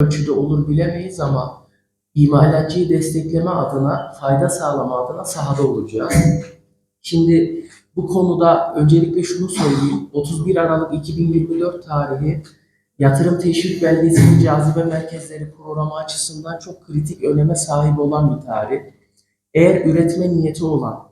ölçüde olur bilemeyiz ama imalatçıyı destekleme adına, fayda sağlama adına sahada olacağız. Şimdi bu konuda öncelikle şunu söyleyeyim. 31 Aralık 2024 tarihi yatırım teşvik belgesinin cazibe merkezleri programı açısından çok kritik öneme sahip olan bir tarih. Eğer üretme niyeti olan,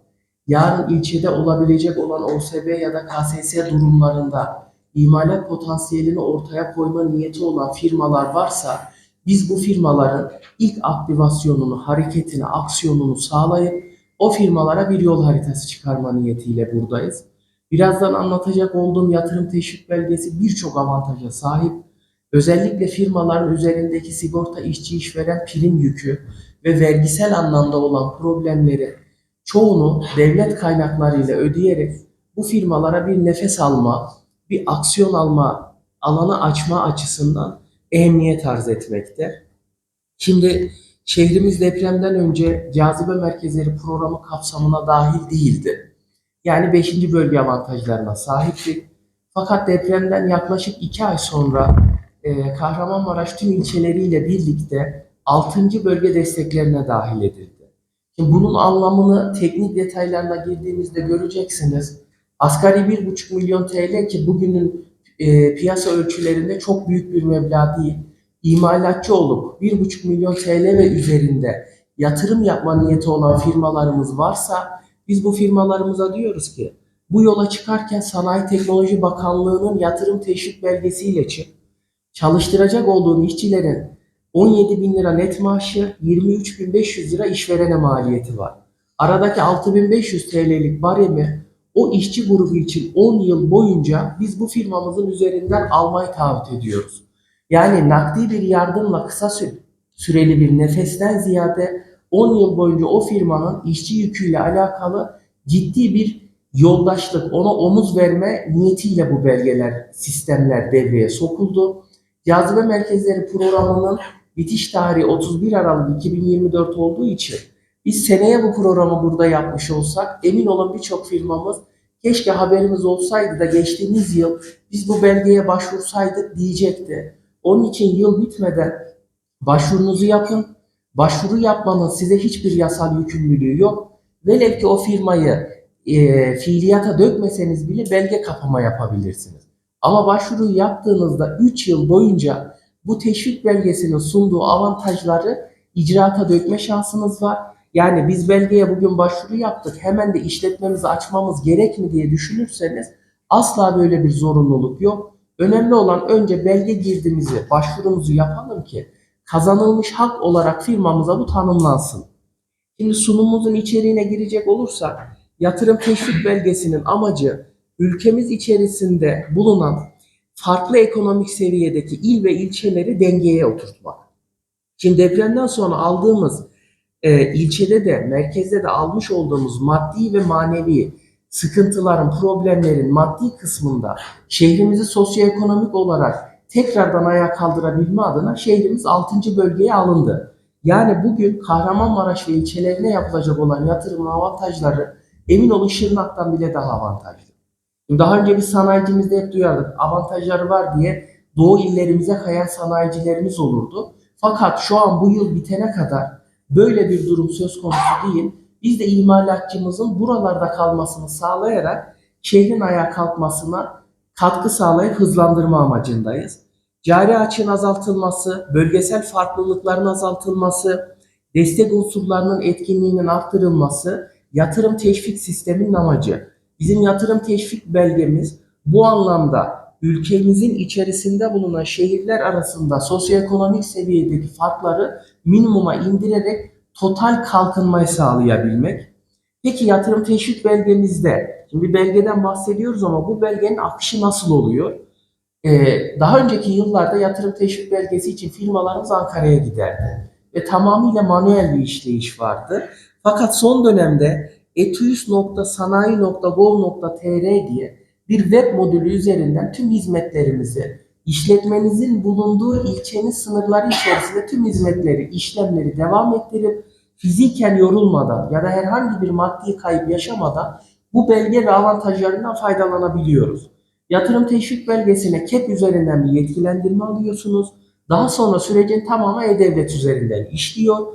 yarın ilçede olabilecek olan OSB ya da KSS durumlarında imalat potansiyelini ortaya koyma niyeti olan firmalar varsa biz bu firmaların ilk aktivasyonunu, hareketini, aksiyonunu sağlayıp o firmalara bir yol haritası çıkarma niyetiyle buradayız. Birazdan anlatacak olduğum yatırım teşvik belgesi birçok avantaja sahip. Özellikle firmaların üzerindeki sigorta işçi işveren prim yükü ve vergisel anlamda olan problemleri çoğunu devlet kaynaklarıyla ödeyerek bu firmalara bir nefes alma, bir aksiyon alma alanı açma açısından ehemmiyet arz etmekte. Şimdi şehrimiz depremden önce cazibe merkezleri programı kapsamına dahil değildi. Yani 5. bölge avantajlarına sahipti. Fakat depremden yaklaşık 2 ay sonra e, Kahramanmaraş tüm ilçeleriyle birlikte 6. bölge desteklerine dahil edildi. Şimdi bunun anlamını teknik detaylarına girdiğimizde göreceksiniz. Asgari 1,5 milyon TL ki bugünün e, piyasa ölçülerinde çok büyük bir meblağ değil. İmalatçı olup 1,5 milyon TL ve üzerinde yatırım yapma niyeti olan firmalarımız varsa biz bu firmalarımıza diyoruz ki bu yola çıkarken Sanayi Teknoloji Bakanlığı'nın yatırım teşvik belgesiyle çık. Çalıştıracak olduğun işçilerin 17 bin lira net maaşı, 23.500 lira işverene maliyeti var. Aradaki 6500 TL'lik baremi o işçi grubu için 10 yıl boyunca biz bu firmamızın üzerinden almayı taahhüt ediyoruz. Yani nakdi bir yardımla kısa sü- süreli bir nefesten ziyade 10 yıl boyunca o firmanın işçi yüküyle alakalı ciddi bir yoldaşlık, ona omuz verme niyetiyle bu belgeler, sistemler devreye sokuldu. Cazibe Merkezleri programının bitiş tarihi 31 Aralık 2024 olduğu için biz seneye bu programı burada yapmış olsak emin olun birçok firmamız keşke haberimiz olsaydı da geçtiğimiz yıl biz bu belgeye başvursaydık diyecekti. Onun için yıl bitmeden başvurunuzu yapın. Başvuru yapmanın size hiçbir yasal yükümlülüğü yok. Velev ki o firmayı e, fiiliyata dökmeseniz bile belge kapama yapabilirsiniz. Ama başvuruyu yaptığınızda 3 yıl boyunca bu teşvik belgesinin sunduğu avantajları icraata dökme şansınız var. Yani biz belgeye bugün başvuru yaptık hemen de işletmemizi açmamız gerek mi diye düşünürseniz asla böyle bir zorunluluk yok. Önemli olan önce belge girdimizi, başvurumuzu yapalım ki kazanılmış hak olarak firmamıza bu tanımlansın. Şimdi sunumumuzun içeriğine girecek olursak yatırım teşvik belgesinin amacı ülkemiz içerisinde bulunan farklı ekonomik seviyedeki il ve ilçeleri dengeye oturtmak. Şimdi depremden sonra aldığımız e, ilçede de merkezde de almış olduğumuz maddi ve manevi sıkıntıların, problemlerin maddi kısmında şehrimizi sosyoekonomik olarak tekrardan ayağa kaldırabilme adına şehrimiz 6. bölgeye alındı. Yani bugün Kahramanmaraş ve ilçelerine yapılacak olan yatırım avantajları emin olun Şırnak'tan bile daha avantajlı. Daha önce biz sanayicimizde hep duyardık avantajları var diye doğu illerimize kayan sanayicilerimiz olurdu. Fakat şu an bu yıl bitene kadar böyle bir durum söz konusu değil. Biz de imalatçımızın buralarda kalmasını sağlayarak şehrin ayağa kalkmasına katkı sağlayıp hızlandırma amacındayız. Cari açığın azaltılması, bölgesel farklılıkların azaltılması, destek unsurlarının etkinliğinin arttırılması, yatırım teşvik sisteminin amacı. Bizim yatırım teşvik belgemiz bu anlamda ülkemizin içerisinde bulunan şehirler arasında sosyoekonomik seviyedeki farkları minimuma indirerek total kalkınmayı sağlayabilmek. Peki yatırım teşvik belgemizde, şimdi bir belgeden bahsediyoruz ama bu belgenin akışı nasıl oluyor? Ee, daha önceki yıllarda yatırım teşvik belgesi için firmalarımız Ankara'ya giderdi. Ve tamamıyla manuel bir işleyiş vardı. Fakat son dönemde etuyus.sanayi.gov.tr diye bir web modülü üzerinden tüm hizmetlerimizi, işletmenizin bulunduğu ilçenin sınırları içerisinde tüm hizmetleri, işlemleri devam ettirip fiziken yorulmadan ya da herhangi bir maddi kayıp yaşamadan bu belge ve avantajlarından faydalanabiliyoruz. Yatırım teşvik belgesine KEP üzerinden bir yetkilendirme alıyorsunuz. Daha sonra sürecin tamamı E-Devlet üzerinden işliyor.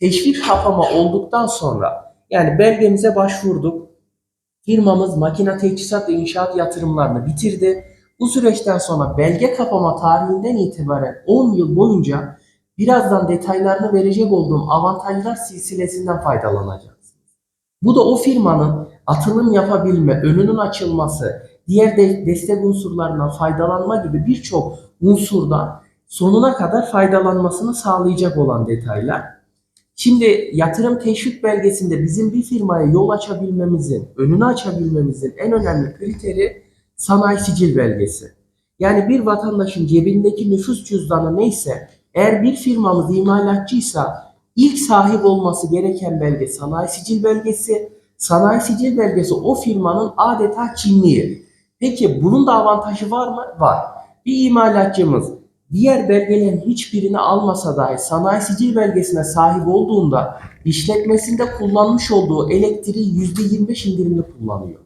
Teşvik kapama olduktan sonra yani belgemize başvurduk. Firmamız makine teçhizat ve inşaat yatırımlarını bitirdi. Bu süreçten sonra belge kapama tarihinden itibaren 10 yıl boyunca birazdan detaylarını verecek olduğum avantajlar silsilesinden faydalanacaksınız. Bu da o firmanın atılım yapabilme, önünün açılması, diğer de destek unsurlarından faydalanma gibi birçok unsurdan sonuna kadar faydalanmasını sağlayacak olan detaylar. Şimdi yatırım teşvik belgesinde bizim bir firmaya yol açabilmemizin, önünü açabilmemizin en önemli kriteri sanayi sicil belgesi. Yani bir vatandaşın cebindeki nüfus cüzdanı neyse, eğer bir firmamız imalatçıysa ilk sahip olması gereken belge sanayi sicil belgesi. Sanayi sicil belgesi o firmanın adeta kimliği. Peki bunun da avantajı var mı? Var. Bir imalatçımız diğer belgelerin hiçbirini almasa dahi sanayi sicil belgesine sahip olduğunda işletmesinde kullanmış olduğu elektriği %25 indirimli kullanıyor.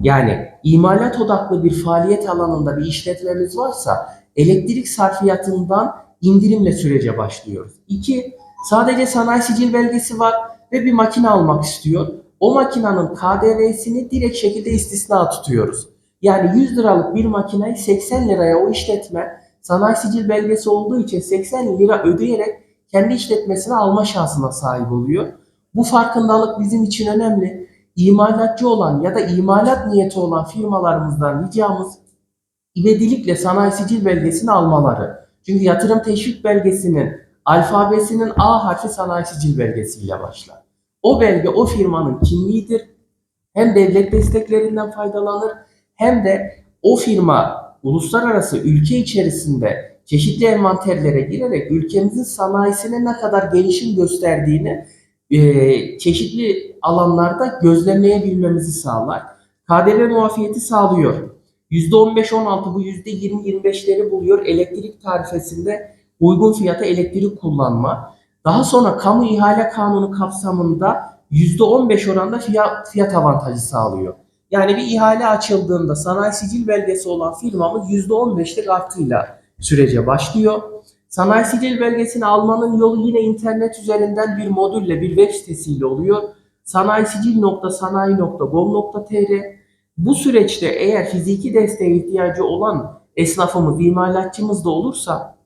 Yani imalat odaklı bir faaliyet alanında bir işletmemiz varsa elektrik sarfiyatından indirimle sürece başlıyoruz. İki, sadece sanayi sicil belgesi var ve bir makine almak istiyor. O makinenin KDV'sini direkt şekilde istisna tutuyoruz. Yani 100 liralık bir makineyi 80 liraya o işletme sanayi sicil belgesi olduğu için 80 lira ödeyerek kendi işletmesine alma şansına sahip oluyor. Bu farkındalık bizim için önemli. İmalatçı olan ya da imalat niyeti olan firmalarımızdan ricamız ivedilikle sanayi sicil belgesini almaları. Çünkü yatırım teşvik belgesinin alfabesinin A harfi sanayi sicil belgesiyle başlar. O belge o firmanın kimliğidir. Hem devlet desteklerinden faydalanır hem de o firma uluslararası ülke içerisinde çeşitli envanterlere girerek ülkemizin sanayisine ne kadar gelişim gösterdiğini e, çeşitli alanlarda gözlemleyebilmemizi sağlar. KDV muafiyeti sağlıyor. %15-16 bu %20-25'leri buluyor elektrik tarifesinde uygun fiyata elektrik kullanma. Daha sonra kamu ihale kanunu kapsamında %15 oranda fiyat, fiyat avantajı sağlıyor. Yani bir ihale açıldığında sanayi sicil belgesi olan firmamız %15'lik artıyla sürece başlıyor. Sanayi sicil belgesini almanın yolu yine internet üzerinden bir modülle, bir web sitesiyle oluyor. sanayisicil.sanayi.gov.tr Bu süreçte eğer fiziki desteğe ihtiyacı olan esnafımız, imalatçımız da olursa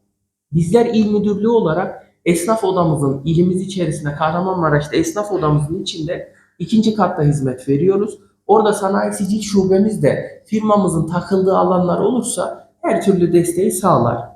bizler il müdürlüğü olarak esnaf odamızın ilimiz içerisinde Kahramanmaraş'ta esnaf odamızın içinde ikinci katta hizmet veriyoruz. Orada sanayi sicil şubemiz firmamızın takıldığı alanlar olursa her türlü desteği sağlar.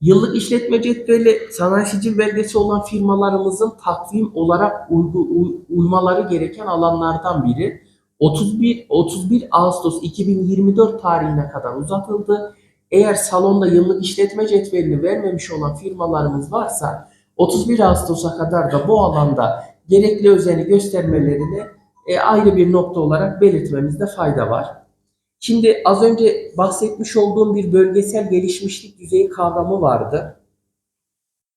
Yıllık işletme cetveli sanayi sicil belgesi olan firmalarımızın takvim olarak uygu, uy- uymaları gereken alanlardan biri. 31 31 Ağustos 2024 tarihine kadar uzatıldı. Eğer salonda yıllık işletme cetvelini vermemiş olan firmalarımız varsa 31 Ağustos'a kadar da bu alanda gerekli özeni göstermelerini e, ayrı bir nokta olarak belirtmemizde fayda var. Şimdi az önce bahsetmiş olduğum bir bölgesel gelişmişlik düzeyi kavramı vardı.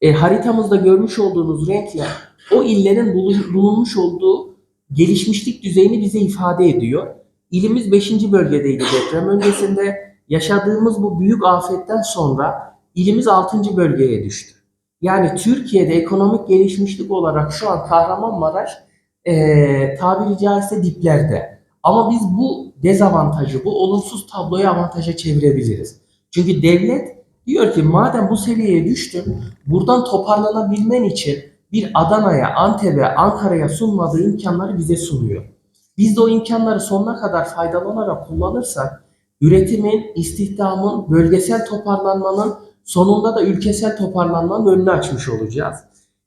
E, haritamızda görmüş olduğunuz renkler o illerin bulun- bulunmuş olduğu gelişmişlik düzeyini bize ifade ediyor. İlimiz 5. bölgedeydi deprem öncesinde. Yaşadığımız bu büyük afetten sonra ilimiz 6. bölgeye düştü. Yani Türkiye'de ekonomik gelişmişlik olarak şu an Kahramanmaraş eee tabiri caizse diplerde. Ama biz bu dezavantajı, bu olumsuz tabloyu avantaja çevirebiliriz. Çünkü devlet diyor ki madem bu seviyeye düştün, buradan toparlanabilmen için bir Adana'ya, Antep'e, Ankara'ya sunmadığı imkanları bize sunuyor. Biz de o imkanları sonuna kadar faydalanarak kullanırsak üretimin, istihdamın, bölgesel toparlanmanın sonunda da ülkesel toparlanmanın önünü açmış olacağız.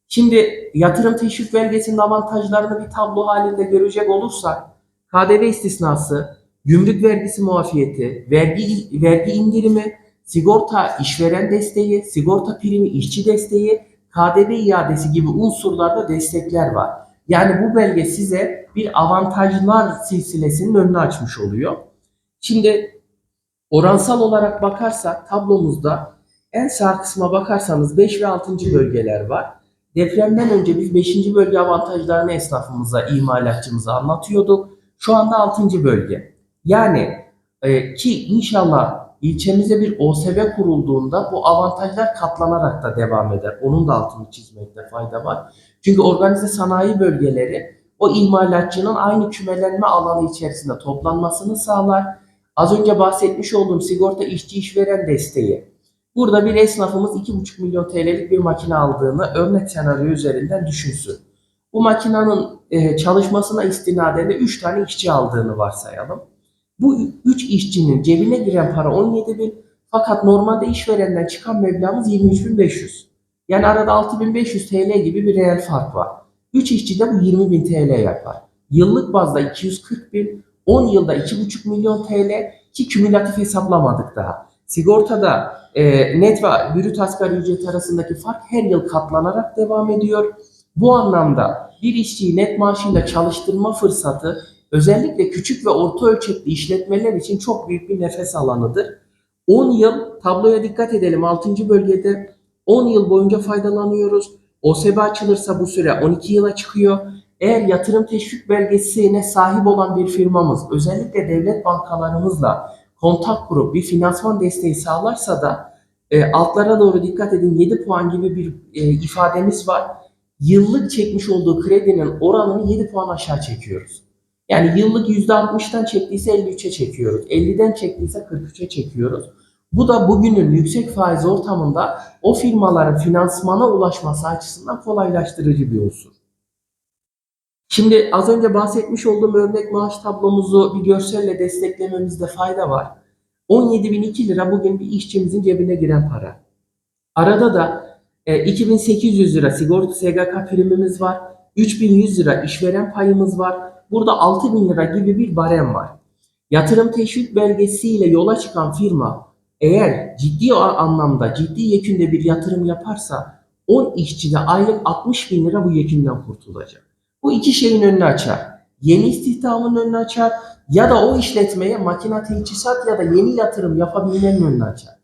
Şimdi yatırım teşvik belgesinin avantajlarını bir tablo halinde görecek olursak KDV istisnası, gümrük vergisi muafiyeti, vergi vergi indirimi, sigorta işveren desteği, sigorta primi işçi desteği, KDV iadesi gibi unsurlarda destekler var. Yani bu belge size bir avantajlar silsilesinin önünü açmış oluyor. Şimdi oransal olarak bakarsak tablomuzda en sağ kısma bakarsanız 5 ve 6. bölgeler var. Depremden önce biz 5. bölge avantajlarını esnafımıza, imalatçımıza anlatıyorduk. Şu anda 6. bölge. Yani e, ki inşallah ilçemize bir OSB kurulduğunda bu avantajlar katlanarak da devam eder. Onun da altını çizmekte fayda var. Çünkü organize sanayi bölgeleri o imalatçının aynı kümelenme alanı içerisinde toplanmasını sağlar. Az önce bahsetmiş olduğum sigorta işçi işveren desteği. Burada bir esnafımız 2,5 milyon TL'lik bir makine aldığını örnek senaryo üzerinden düşünsün. Bu makinenin e, çalışmasına istinaden de 3 tane işçi aldığını varsayalım. Bu 3 işçinin cebine giren para 17 bin fakat normalde işverenden çıkan meblağımız 23.500. Yani arada 6500 TL gibi bir reel fark var. 3 işçi de bu 20 bin TL yapar. Yıllık bazda 240 bin, 10 yılda 2,5 milyon TL ki kümülatif hesaplamadık daha. Sigortada e, net ve brüt asgari ücret arasındaki fark her yıl katlanarak devam ediyor. Bu anlamda bir işçiyi net maaşıyla çalıştırma fırsatı özellikle küçük ve orta ölçekli işletmeler için çok büyük bir nefes alanıdır. 10 yıl tabloya dikkat edelim 6. bölgede 10 yıl boyunca faydalanıyoruz. OSB açılırsa bu süre 12 yıla çıkıyor. Eğer yatırım teşvik belgesine sahip olan bir firmamız özellikle devlet bankalarımızla kontak kurup bir finansman desteği sağlarsa da e, altlara doğru dikkat edin 7 puan gibi bir e, ifademiz var. Yıllık çekmiş olduğu kredinin oranını 7 puan aşağı çekiyoruz. Yani yıllık %60'tan çektiyse 53'e çekiyoruz. 50'den çektiyse 43'e çekiyoruz. Bu da bugünün yüksek faiz ortamında o firmaların finansmana ulaşması açısından kolaylaştırıcı bir unsur. Şimdi az önce bahsetmiş olduğum örnek maaş tablomuzu bir görselle desteklememizde fayda var. 17.002 lira bugün bir işçimizin cebine giren para. Arada da e, 2800 lira sigorta SGK primimiz var. 3100 lira işveren payımız var. Burada 6000 lira gibi bir barem var. Yatırım teşvik belgesiyle yola çıkan firma eğer ciddi anlamda ciddi yekünde bir yatırım yaparsa 10 işçide aylık 60 bin lira bu yekünden kurtulacak. Bu iki şeyin önünü açar. Yeni istihdamın önünü açar ya da o işletmeye makine teçhizat ya da yeni yatırım yapabilmenin önünü açar.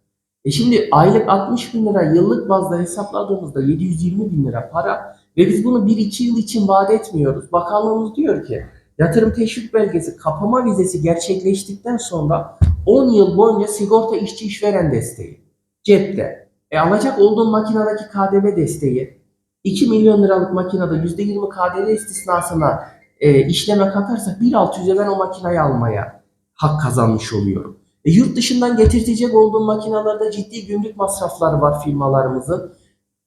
E şimdi aylık 60 bin lira yıllık bazda hesapladığımızda 720 bin lira para ve biz bunu 1-2 yıl için vaat etmiyoruz. Bakanlığımız diyor ki yatırım teşvik belgesi kapama vizesi gerçekleştikten sonra 10 yıl boyunca sigorta işçi işveren desteği cepte. E alacak olduğun makinedeki KDV desteği 2 milyon liralık makinede %20 KDV istisnasına e, işleme katarsak 1.600'e ben o makinayı almaya hak kazanmış oluyorum. E, yurt dışından getirtecek olduğum makinalarda ciddi gümrük masrafları var firmalarımızın.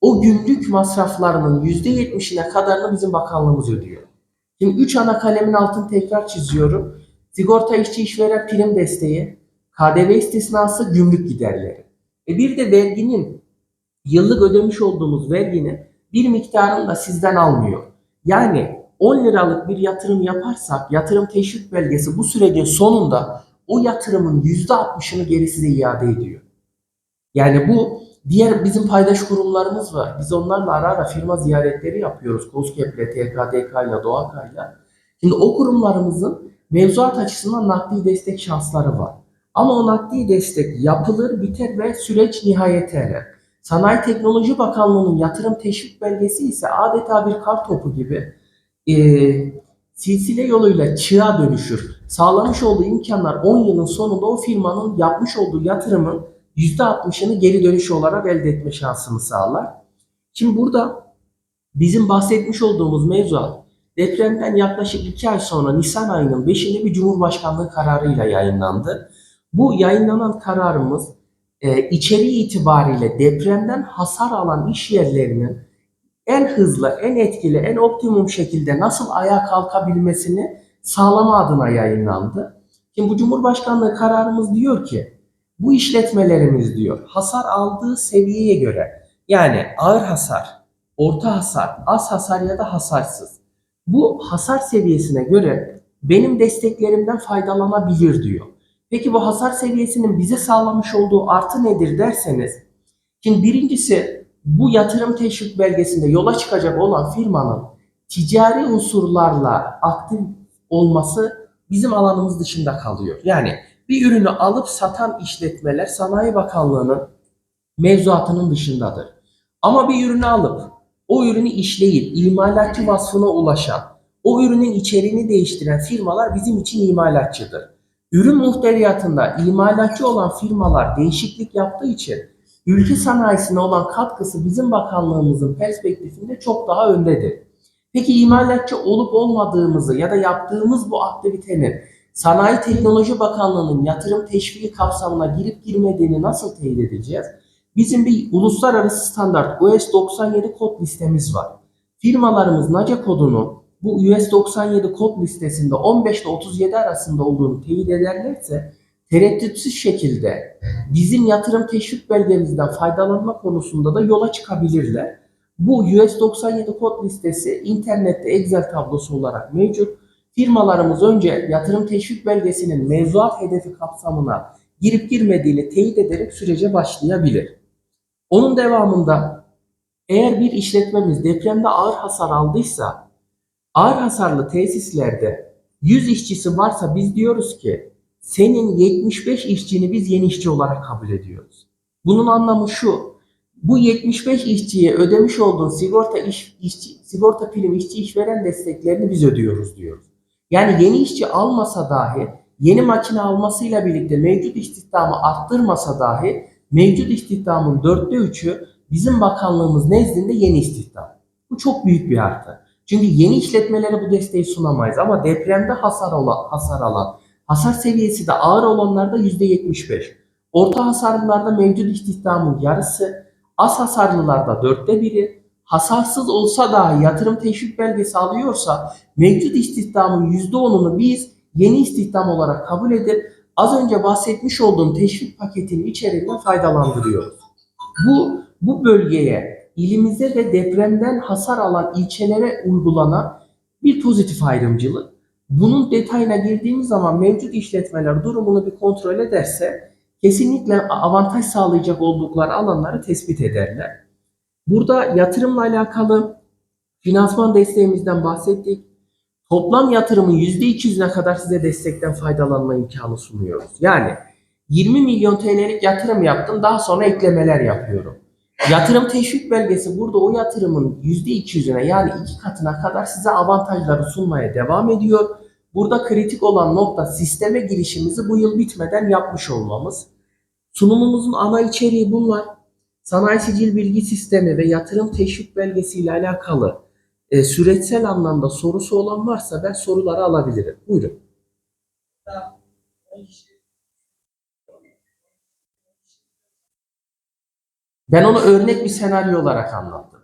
O gümrük masraflarının %70'ine kadarını bizim bakanlığımız ödüyor. Şimdi 3 ana kalemin altını tekrar çiziyorum. Sigorta işçi işveren prim desteği, KDV istisnası, gümrük giderleri. E bir de verginin, yıllık ödemiş olduğumuz verginin bir miktarını da sizden almıyor. Yani 10 liralık bir yatırım yaparsak yatırım teşvik belgesi bu sürecin sonunda o yatırımın %60'ını geri size iade ediyor. Yani bu diğer bizim paydaş kurumlarımız var. Biz onlarla ara ara firma ziyaretleri yapıyoruz. COSGAP'le, TKDK'yla, DOAKA'yla. Şimdi o kurumlarımızın mevzuat açısından nakdi destek şansları var. Ama o nakdi destek yapılır, biter ve süreç nihayete erer. Sanayi Teknoloji Bakanlığı'nın yatırım teşvik belgesi ise adeta bir kar topu gibi e, silsile yoluyla çığa dönüşür. Sağlamış olduğu imkanlar 10 yılın sonunda o firmanın yapmış olduğu yatırımın %60'ını geri dönüş olarak elde etme şansını sağlar. Şimdi burada bizim bahsetmiş olduğumuz mevzuat depremden yaklaşık 2 ay sonra Nisan ayının 5'inde bir Cumhurbaşkanlığı kararıyla yayınlandı. Bu yayınlanan kararımız e, içeriği itibariyle depremden hasar alan iş yerlerinin en hızlı, en etkili, en optimum şekilde nasıl ayağa kalkabilmesini sağlama adına yayınlandı. Şimdi bu Cumhurbaşkanlığı kararımız diyor ki bu işletmelerimiz diyor hasar aldığı seviyeye göre yani ağır hasar, orta hasar, az hasar ya da hasarsız. Bu hasar seviyesine göre benim desteklerimden faydalanabilir diyor. Peki bu hasar seviyesinin bize sağlamış olduğu artı nedir derseniz, şimdi birincisi bu yatırım teşvik belgesinde yola çıkacak olan firmanın ticari unsurlarla aktif olması bizim alanımız dışında kalıyor. Yani bir ürünü alıp satan işletmeler Sanayi Bakanlığı'nın mevzuatının dışındadır. Ama bir ürünü alıp o ürünü işleyip imalatçı vasfına ulaşan, o ürünün içeriğini değiştiren firmalar bizim için imalatçıdır. Ürün muhteviyatında imalatçı olan firmalar değişiklik yaptığı için ülke sanayisine olan katkısı bizim bakanlığımızın perspektifinde çok daha öndedir. Peki imalatçı olup olmadığımızı ya da yaptığımız bu aktivitenin Sanayi Teknoloji Bakanlığı'nın yatırım teşviki kapsamına girip girmediğini nasıl teyit edeceğiz? Bizim bir uluslararası standart US 97 kod listemiz var. Firmalarımız NACE kodunu bu US 97 kod listesinde 15 ile 37 arasında olduğunu teyit ederlerse tereddütsüz şekilde bizim yatırım teşvik belgemizden faydalanma konusunda da yola çıkabilirler. Bu US 97 kod listesi internette Excel tablosu olarak mevcut. Firmalarımız önce yatırım teşvik belgesinin mevzuat hedefi kapsamına girip girmediğini teyit ederek sürece başlayabilir. Onun devamında eğer bir işletmemiz depremde ağır hasar aldıysa ağır hasarlı tesislerde 100 işçisi varsa biz diyoruz ki senin 75 işçini biz yeni işçi olarak kabul ediyoruz. Bunun anlamı şu. Bu 75 işçiye ödemiş olduğun sigorta iş, işçi, sigorta prim işçi işveren desteklerini biz ödüyoruz diyoruz. Yani yeni işçi almasa dahi yeni makine almasıyla birlikte mevcut istihdamı arttırmasa dahi mevcut istihdamın dörtte üçü bizim bakanlığımız nezdinde yeni istihdam. Bu çok büyük bir artı. Çünkü yeni işletmelere bu desteği sunamayız ama depremde hasar olan, hasar alan, hasar seviyesi de ağır olanlarda %75. Orta hasarlılarda mevcut istihdamın yarısı, az hasarlılarda dörtte biri, hasarsız olsa dahi yatırım teşvik belgesi alıyorsa mevcut istihdamın %10'unu biz yeni istihdam olarak kabul edip az önce bahsetmiş olduğum teşvik paketinin içeriğinden faydalandırıyoruz. Bu bu bölgeye ilimize ve depremden hasar alan ilçelere uygulanan bir pozitif ayrımcılık. Bunun detayına girdiğimiz zaman mevcut işletmeler durumunu bir kontrol ederse kesinlikle avantaj sağlayacak oldukları alanları tespit ederler. Burada yatırımla alakalı finansman desteğimizden bahsettik. Toplam yatırımın %200'üne kadar size destekten faydalanma imkanı sunuyoruz. Yani 20 milyon TL'lik yatırım yaptım daha sonra eklemeler yapıyorum. Yatırım teşvik belgesi burada o yatırımın %200'üne yani iki katına kadar size avantajları sunmaya devam ediyor. Burada kritik olan nokta sisteme girişimizi bu yıl bitmeden yapmış olmamız. Sunumumuzun ana içeriği bunlar. Sanayi sicil bilgi sistemi ve yatırım teşvik belgesi ile alakalı e, süreçsel anlamda sorusu olan varsa ben soruları alabilirim. Buyurun. Ben onu örnek bir senaryo olarak anlattım.